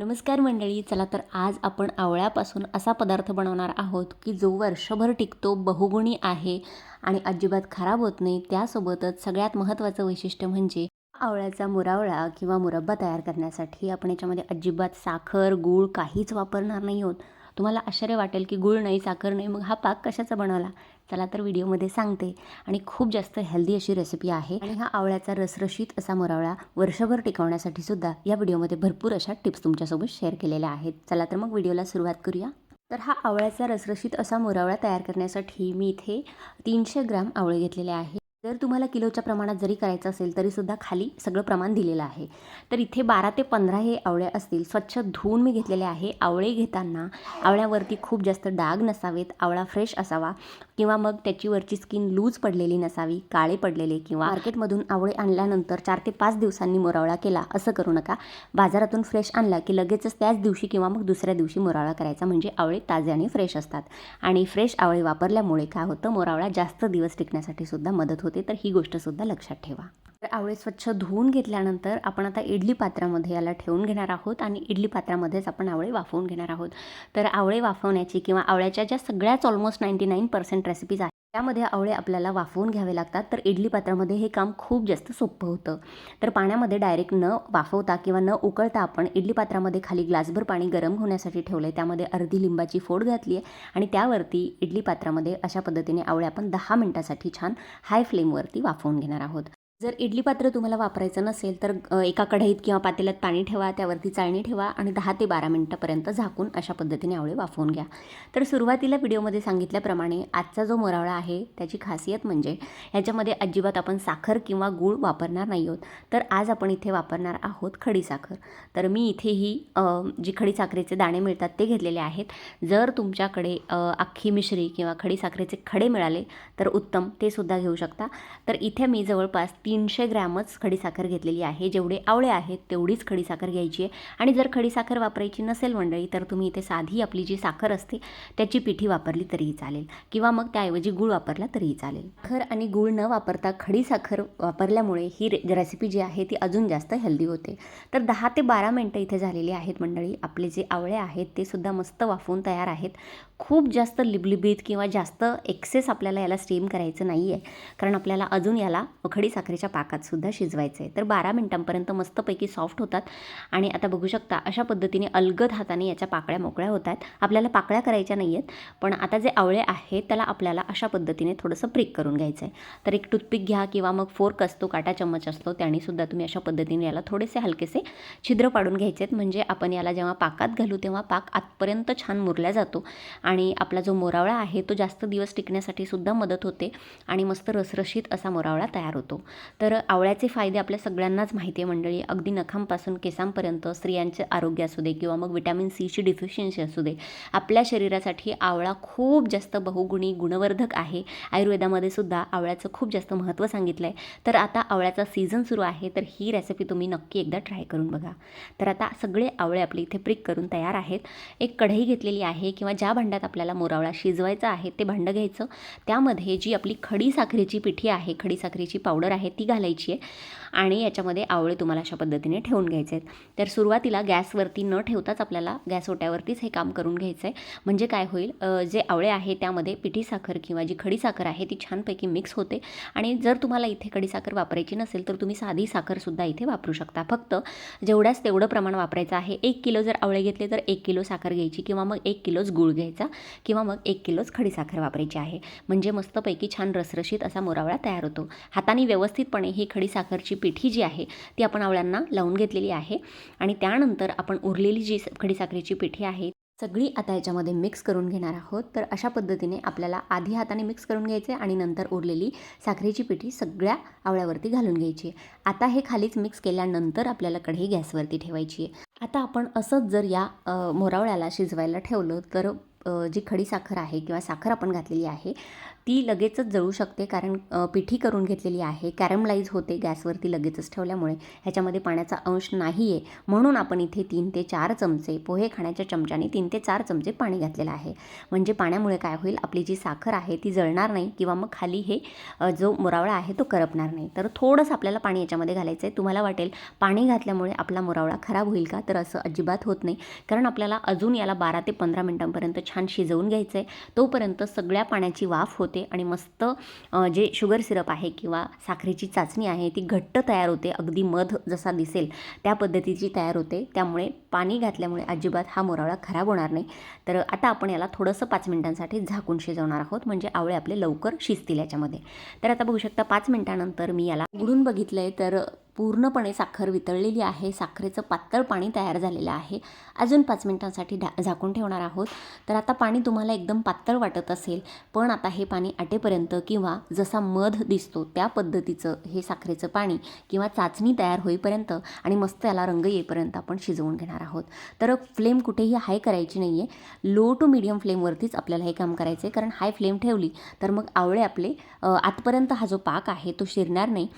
नमस्कार मंडळी चला तर आज आपण आवळ्यापासून असा पदार्थ बनवणार आहोत की जो वर्षभर टिकतो बहुगुणी आहे आणि अजिबात खराब होत नाही. त्यासोबतच सगळ्यात महत्त्वाचं वैशिष्ट्य म्हणजे आवळ्याचा मुरावळा किंवा मुरब्बा तयार करण्यासाठी आपण याच्यामध्ये अजिबात साखर गूळ काहीच वापरणार नाही आहोत. तुम्हाला आश्चर्य वाटेल की गूळ नाही साखर नाही. मग हा पाक कशाचा बनवला? चला तर व्हिडिओमध्ये सांगते. आणि खूप जास्त हेल्दी अशी रेसिपी आहे. आणि हा आवळ्याचा रसरशीत असा मुरावळा वर्षभर टिकवण्यासाठी सुद्धा या व्हिडिओमध्ये भरपूर अशा टिप्स तुमच्यासोबत शेअर केलेल्या आहेत. चला तर मग व्हिडिओला सुरुवात करूया. तर हा आवळ्याचा रसरशीत असा मुरावळा तयार करण्यासाठी मी इथे तीनशे ग्रॅम आवळे घेतलेले आहे. जर तुम्हाला किलोच्या प्रमाणात जरी करायचं असेल तरीसुद्धा खाली सगळं प्रमाण दिलेलं आहे. तर इथे बारा ते पंधरा हे आवळे असतील. स्वच्छ धुवून मी घेतलेले आहे. आवळे घेताना आवळ्यावरती खूप जास्त डाग नसावेत. आवळा फ्रेश असावा. किंवा मग त्याची वरची स्किन लूज पडलेली नसावी काळे पडलेले किंवा मार्केटमधून आवळे आणल्यानंतर चार ते पाच दिवसांनी मुरावळा केला असं करू नका. बाजारातून फ्रेश आणला की लगेचच त्याच दिवशी किंवा मग दुसऱ्या दिवशी मुरावळा करायचा म्हणजे आवळे ताजे आणि फ्रेश असतात. आणि फ्रेश आवळे वापरल्यामुळे काय होतं मुरावळा जास्त दिवस टिकण्यासाठी सुद्धा मदत होते तर ही गोष्टसुद्धा लक्षात ठेवा. तर आवळे स्वच्छ धुवून घेतल्यानंतर आपण आता इडली पात्रामध्ये याला ठेवून घेणार आहोत आणि इडली पात्रामध्येच आपण आवळे वाफवून घेणार आहोत. तर आवळे वाफवण्याची किंवा आवळ्याच्या ज्या सगळ्याच almost ninety nine percent recipes आहेत त्यामध्ये आवळे आपल्याला वाफवून घ्यावे लागतात. तर इडली पात्रामध्ये हे काम खूप जास्त सोपं होतं. तर पाण्यामध्ये डायरेक्ट न वाफवता किंवा न उकळता आपण इडली पात्रामध्ये खाली ग्लासभर पाणी गरम होण्यासाठी ठेवलं आहे त्यामध्ये अर्धी लिंबाची फोड घातली आहे आणि त्यावरती इडली पात्रामध्ये अशा पद्धतीने आवळे आपण दहा मिनटासाठी छान हाय फ्लेमवरती वाफवून घेणार आहोत. जर इडली पात्र तुम्हाला वापरायचं नसेल तर एका कढईत किंवा पातेल्यात पाणी ठेवा त्यावरती चाळणी ठेवा आणि दहा ते बारा मिनटापर्यंत झाकून अशा पद्धतीने आवळे वाफवून घ्या. तर सुरुवातीला व्हिडिओमध्ये सांगितल्याप्रमाणे आजचा जो मोरावळा आहे त्याची खासियत म्हणजे ह्याच्यामध्ये अजिबात आपण साखर किंवा गूळ वापरणार नाही आहोत. तर आज आपण इथे वापरणार आहोत खडीसाखर तर मी इथे ही अ, जी खडीसाखरेचे दाणे मिळतात ते घेतलेले आहेत. जर तुमच्याकडे अख्खी मिश्री किंवा खडीसाखरेचे खडे मिळाले तर उत्तम ते सुद्धा घेऊ शकता. तर इथे मी जवळपास तीनशे ग्रॅमच खडीसाखर घेतलेली आहे. जेवढे आवळे आहेत तेवढीच खडीसाखर घ्यायची आहे. आणि जर खडीसाखर वापरायची नसेल मंडळी तर तुम्ही इथे साधी आपली जी साखर असते त्याची पिठी वापरली तरीही चालेल. किंवा मग त्याऐवजी गूळ वापरला तरीही चालेल. साखर आणि गूळ न वापरता खडीसाखर वापरल्यामुळे ही रे रेसिपी जी आहे ती अजून जास्त हेल्दी होते. तर दहा ते बारा मिनटं इथे झालेली आहेत मंडळी. आपले जे आवळे आहेत ते सुद्धा मस्त वाफवून तयार आहेत. खूप जास्त लिबलिबीत किंवा जास्त एक्सेस आपल्याला याला स्टीम करायचं नाही आहे कारण आपल्याला अजून याला खडीसाखरेच्या पाकात पाकातसुद्धा शिजवायचं आहे तर बारा मिनटांपर्यंत मस्तपैकी सॉफ्ट होतात आणि आता बघू शकता अशा पद्धतीने अलगद हाताने याच्या पाकळ्या मोकळ्या होतात. आपल्याला पाकळ्या करायच्या नाही आहेत पण आता जे आवळे आहेत त्याला आपल्याला अशा पद्धतीने थोडंसं प्रिक करून घ्यायचं आहे तर एक टूथपिक घ्या किंवा मग फोर्क असतो काटा चम्मच असतो त्यानेसुद्धा तुम्ही अशा पद्धतीने याला थोडेसे हलकेसे छिद्र पाडून घ्यायचे आहेत म्हणजे आपण याला जेव्हा पाकात घालू तेव्हा पाक आतपर्यंत छान मुरला जातो आणि आपला जो मोरावळा आहे तो जास्त दिवस टिकण्यासाठी सुद्धा मदत होते आणि मस्त रसरशीत असा मोरावळा तयार होतो. तर आवळ्याचे फायदे आपल्या सगळ्यांनाच माहिती आहे मंडळी. अगदी नखांपासून केसांपर्यंत स्त्रियांचे आरोग्य असू दे किंवा मग विटॅमिन सीची डिफिशियन्सी असू दे आपल्या शरीरासाठी आवळा खूप जास्त बहुगुणी गुणवर्धक आहे. आयुर्वेदामध्ये सुद्धा आवळ्याचं खूप जास्त महत्त्व सांगितलं आहे तर आता आवळ्याचा सीझन सुरू आहे तर ही रेसिपी तुम्ही नक्की एकदा ट्राय करून बघा. तर आता सगळे आवळे आपले इथे प्रिक करून तयार आहेत. एक कढई घेतलेली आहे किंवा ज्या भांड्यात आपल्याला मोरावळा शिजवायचा आहे ते भांडं घ्यायचं. त्यामध्ये जी आपली खडी साखरेची पिठी आहे खडी साखरेची पावडर आहे ती घालायची आहे. आणि याच्यामध्ये आवळे तुम्हाला अशा पद्धतीने ठेवून घ्यायचे आहेत. तर सुरुवातीला गॅसवरती न ठेवताच आपल्याला गॅस ओट्यावरतीच हे काम करून घ्यायचं आहे. म्हणजे काय होईल जे आवळे आहे त्यामध्ये पिठी साखर किंवा जी खडी साखर आहे ती छानपैकी मिक्स होते. आणि जर तुम्हाला इथे खडी साखर वापरायची नसेल तर तुम्ही साधी साखरसुद्धा इथे वापरू शकता. फक्त जेवढ्याच तेवढं प्रमाण वापरायचं आहे. एक किलो जर आवळे घेतले तर एक किलो साखर घ्यायची किंवा मग एक किलोच गूळ घ्यायचा किंवा मग एक किलोच खडी साखर वापरायची आहे. म्हणजे मस्तपैकी छान रसरशीत असा मोरावळा तयार होतो. हाताने व्यवस्थितपणे ही खडी साखरची पिठी जी आहे ती आपण आवळ्यांना लावून घेतलेली आहे. आणि त्यानंतर आपण उरलेली जी खडी साखरेची पिठी आहे सगळी आता याच्यामध्ये मिक्स करून घेणार आहोत. तर अशा पद्धतीने आपल्याला आधी हाताने मिक्स करून घ्यायचे आणि नंतर उरलेली साखरेची पिठी सगळ्या आवळ्यावरती घालून घ्यायची. आहे आता हे खालीच मिक्स केल्यानंतर आपल्याला कढई गॅसवरती ठेवायची आहे. आता आपण असंच जर या मोरावळ्याला शिजवायला ठेवलं तर जी खडी साखर आहे किंवा साखर आपण घातलेली आहे ती लगेचच जळू शकते कारण पिठी करून घेतलेली आहे कॅरमलाईज होते गॅसवरती लगेचच ठेवल्यामुळे ह्याच्यामध्ये पाण्याचा अंश नाही आहे म्हणून आपण इथे तीन ते चार चमचे पोहे खाण्याच्या चमच्याने तीन ते चार चमचे पाणी घातलेलं आहे. म्हणजे पाण्यामुळे काय होईल आपली जी साखर आहे ती जळणार नाही किंवा मग खाली हे जो मुरावळा आहे तो करपणार नाही. तर थोडंसं आपल्याला पाणी याच्यामध्ये घालायचं आहे तुम्हाला वाटेल पाणी घातल्यामुळे आपला मुरावळा खराब होईल का? तर असं अजिबात होत नाही. कारण आपल्याला अजून याला बारा ते पंधरा मिनटांपर्यंत छान शिजवून घ्यायचं आहे तोपर्यंत सगळ्या पाण्याची वाफ होते आणि मस्त जे शुगर सिरप आहे किंवा साखरेची चाचणी आहे ती घट्ट तयार होते. अगदी मध जसा दिसेल त्या पद्धतीची तयार होते. त्यामुळे पाणी घातल्यामुळे अजिबात हा मुरावळा खराब होणार नाही. तर आता आपण याला थोडंसं पाच मिनिटांसाठी झाकून शिजवणार आहोत. म्हणजे आवळे आपले लवकर शिजतील याच्यामध्ये. तर आता बघू शकता पाच मिनिटानंतर मी याला उघडून बघितलं आहे तर पूर्णपणे साखर वितळलेली आहे. साखरेचं पातळ पाणी तयार झालेलं आहे. अजून पाच मिनिटांसाठी ढा झाकून ठेवणार आहोत. तर आता पाणी तुम्हाला एकदम पातळ वाटत असेल पण आता हे पाणी आटेपर्यंत किंवा जसा मध दिसतो त्या पद्धतीचं हे साखरेचं पाणी किंवा चाचणी तयार होईपर्यंत आणि मस्त याला रंग येईपर्यंत आपण शिजवून घेणार आहोत. तर फ्लेम कुठेही हाय करायची नाही आहे लो टू मिडियम फ्लेमवरतीच आपल्याला हे काम करायचं आहे कारण हाय फ्लेम ठेवली तर मग आवळे आपले आतपर्यंत हा जो पाक आहे तो शिरणार नाही.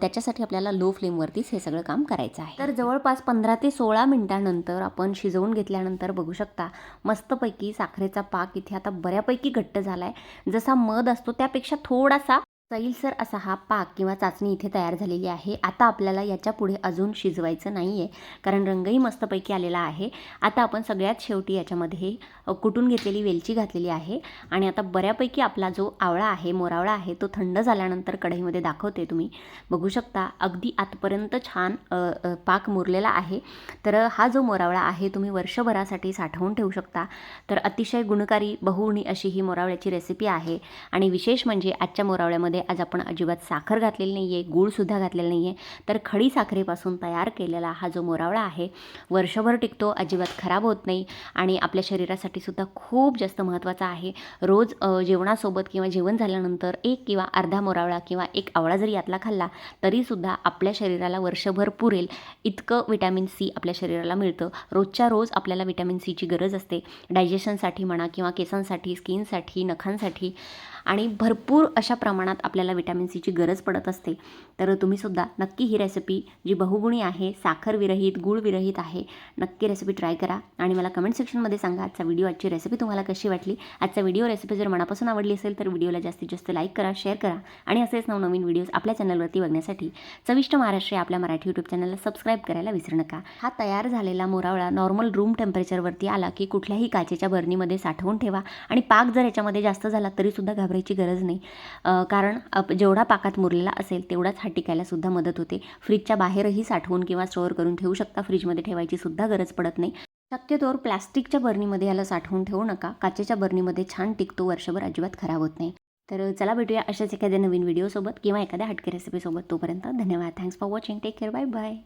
त्याच्यासाठी आपल्याला लो फ्लेमवरतीच हे सगळं काम करायचं आहे. तर जवळपास पंधरा ते सोळा मिनटानंतर आपण शिजवून घेतल्यानंतर बघू शकता मस्तपैकी साखरेचा पाक इथे आता बऱ्यापैकी घट्ट झाला आहे जसा मध असतो त्यापेक्षा थोडासा सैलसर असा हा पाक किंवा चाचणी इथे तयार झालेली आहे. आता आपल्याला याच्यापुढे अजून शिजवायचं नाही आहे कारण रंगही मस्तपैकी आलेला आहे. आता आपण सगळ्यात शेवटी याच्यामध्ये कुटून घेतलेली वेलची घातलेली आहे आणि आता बऱ्यापैकी आपला जो आवळा आहे मोरावळा आहे तो थंड झाल्यानंतर कढईमध्ये दाखवते तुम्ही. बघू शकता अगदी आतपर्यंत छान पाक मुरलेला आहे. तर हा जो मोरावळा आहे तुम्ही वर्षभरासाठी साठवून ठेवू शकता. तर अतिशय गुणकारी बहुगुणी अशी ही मोरावळ्याची रेसिपी आहे. आणि विशेष म्हणजे आजच्या मोरावळ्यामध्ये आज आपण अजिबात साखर घातलेली नाही आहे गूळसुद्धा घातलेला नाही आहे तर खडी साखरेपासून तयार केलेला हा जो मोरावळा आहे वर्षभर टिकतो अजिबात खराब होत नाही आणि आपल्या शरीरासाठी सुद्धा खूप जास्त महत्त्वाचा आहे. रोज जेवणासोबत किंवा जेवण झाल्यानंतर एक किंवा अर्धा मोरावळा किंवा एक आवळा जरी यातला खाल्ला तरीसुद्धा आपल्या शरीराला वर्षभर पुरेल. इतकं विटॅमिन सी आपल्या शरीराला मिळतं. रोजच्या रोज आपल्याला विटॅमिन सीची गरज असते. डायजेशनसाठी म्हणा किंवा केसांसाठी स्किनसाठी नखांसाठी आणि भरपूर अशा प्रमाणात आपल्याला विटॅमिन सीची गरज पडत असते. तर तुम्हीसुद्धा नक्की ही रेसिपी जी बहुगुणी आहे साखर विरहित गूळ विरहित आहे नक्की रेसिपी ट्राय करा आणि मला कमेंट सेक्शनमध्ये सांगा आजचा व्हिडिओ आजची रेसिपी तुम्हाला कशी वाटली. आजचा व्हिडिओ रेसिपी जर मनापासून आवडली असेल तर व्हिडिओला जास्तीत जास्त लाईक करा शेअर करा आणि असेच नवनवीन व्हिडिओज आपल्या चॅनलवरती बघण्यासाठी चविष्ट महाराष्ट्र आपल्या मराठी यूट्यूब चॅनलला सबस्क्राईब करायला विसरू नका. हा तयार झालेला मोरावळा नॉर्मल रूम टेम्परेचरवरती आला की कुठल्याही काचेच्या बरणीमध्ये साठवून ठेवा आणि पाक जर याच्यामध्ये जास्त झाला तरीसुद्धा घाबरायची गरज नाही. कारण अप- जेवढा पाकात मुरलेला असेल तेवढाच हा टिकायला सुद्धा मदत होते. फ्रीजच्या बाहेरही साठवून किंवा स्टोअर करून ठेवू शकता. फ्रीजमध्ये ठेवायची सुद्धा गरज पडत नाही. शक्यतोवर प्लॅस्टिकच्या बर्नीमध्ये याला साठवून ठेवू नका. काचेच्या बर्नीमध्ये छान टिकतो. वर्षभर अजिबात खराब होत नाही. तर चला भेटूया अशाच एखाद्या नवीन व्हिडिओसोबत किंवा एखाद्या हटके रेसिपीसोबत तोपर्यंत धन्यवाद. Thanks for watching take care bye bye